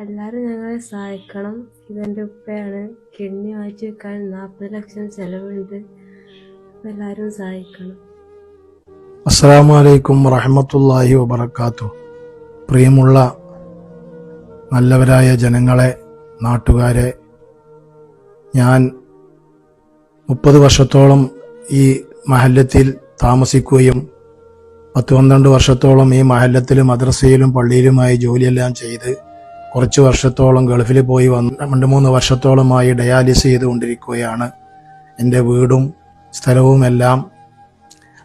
എല്ലാവരും ഞങ്ങളെ സഹായിക്കണം. ഇതെന്റെ ഉപ്പയാണ്. കിഡ്നി മാറ്റി വെക്കാൻ നാൽപ്പത് ലക്ഷം ചെലവുണ്ട്. അപ്പോൾ എല്ലാവരും സഹായിക്കണം. അസ്സാം വലൈക്കും വറഹമത്തല്ലാഹി വബർക്കാത്തു പ്രിയമുള്ള നല്ലവരായ ജനങ്ങളെ നാട്ടുകാരെ ഞാൻ മുപ്പത് വർഷത്തോളം ഈ മഹല്ലത്തിൽ താമസിക്കുകയും പത്ത് പന്ത്രണ്ട് വർഷത്തോളം ഈ മഹല്യത്തിലും മദ്രസയിലും പള്ളിയിലുമായി ജോലിയെല്ലാം ചെയ്ത് കുറച്ച് വർഷത്തോളം ഗൾഫിൽ പോയി വന്ന് രണ്ട് മൂന്ന് വർഷത്തോളമായി ഡയാലിസ് ചെയ്തുകൊണ്ടിരിക്കുകയാണ്. എന്റെ വീടും സ്ഥലവുമെല്ലാം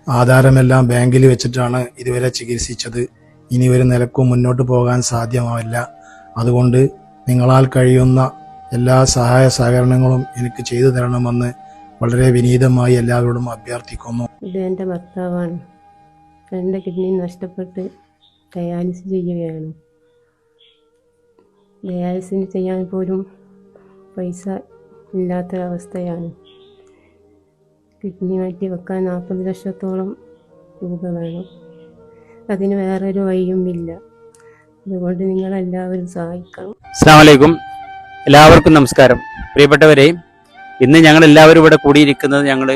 ആധാരമെല്ലാം ബാങ്കിൽ വെച്ചിട്ടാണ് ഇതുവരെ ചികിത്സിച്ചത്. ഇനി ഒരു നിലക്കും മുന്നോട്ട് പോകാൻ സാധ്യമാവില്ല. അതുകൊണ്ട് നിങ്ങളാൽ കഴിയുന്ന എല്ലാ സഹായ സഹകരണങ്ങളും എനിക്ക് ചെയ്തു തരണമെന്ന് വളരെ വിനീതമായി എല്ലാവരോടും അഭ്യർത്ഥിക്കുന്നു. ഇത് എന്റെ ഭർത്താവാണ്. എന്റെ കിഡ്നി നഷ്ടപ്പെട്ട് ഡയാലിസിസ് ചെയ്യുകയാണ്. ഡയാലിസിന് ചെയ്യാൻ പോലും പൈസ ഇല്ലാത്തൊരവസ്ഥയാണ്. കിഡ്നി മാറ്റി വെക്കാൻ നാൽപ്പത് ലക്ഷത്തോളം രൂപ വേണം. അതിന് വേറൊരു വഴിയും ഇല്ല അതുകൊണ്ട് നിങ്ങളെല്ലാവരും സഹായിക്കണം. അസ്സാം വലൈക്കും എല്ലാവർക്കും നമസ്കാരം. പ്രിയപ്പെട്ടവരെ ഇന്ന് ഞങ്ങൾ എല്ലാവരും ഇവിടെ കൂടിയിരിക്കുന്നത് ഞങ്ങൾ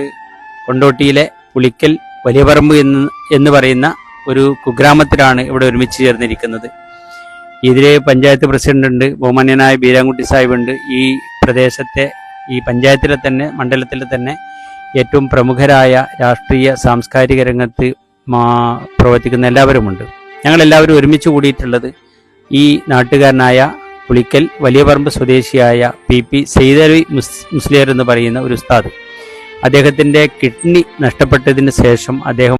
കൊണ്ടോട്ടിയിലെ പുളിക്കൽ വലിയ പറമ്പ് എന്ന് എന്ന് പറയുന്ന ഒരു കുഗ്രാമത്തിലാണ് ഇവിടെ ഒരുമിച്ച് ചേർന്നിരിക്കുന്നത്. ഇതിലെ പഞ്ചായത്ത് പ്രസിഡന്റ് ഉണ്ട് ബഹുമാന്യനായ ബീരാൻകുട്ടി സാഹിബ് ഉണ്ട്. ഈ പ്രദേശത്തെ ഈ പഞ്ചായത്തിലെ തന്നെ മണ്ഡലത്തിലെ തന്നെ ഏറ്റവും പ്രമുഖരായ രാഷ്ട്രീയ സാംസ്കാരിക രംഗത്ത് പ്രവർത്തിക്കുന്ന എല്ലാവരുമുണ്ട്. ഞങ്ങൾ എല്ലാവരും ഒരുമിച്ച് കൂടിയിട്ടുള്ളത് ഈ നാട്ടുകാരനായ പുളിക്കൽ വലിയ പറമ്പ് സ്വദേശിയായ പി പി സെയ്തലി മുസ് മുസ്ലിയർ എന്ന് പറയുന്ന ഒരു ഉസ്താദ്. അദ്ദേഹത്തിന്റെ കിഡ്നി നഷ്ടപ്പെട്ടതിന് ശേഷം അദ്ദേഹം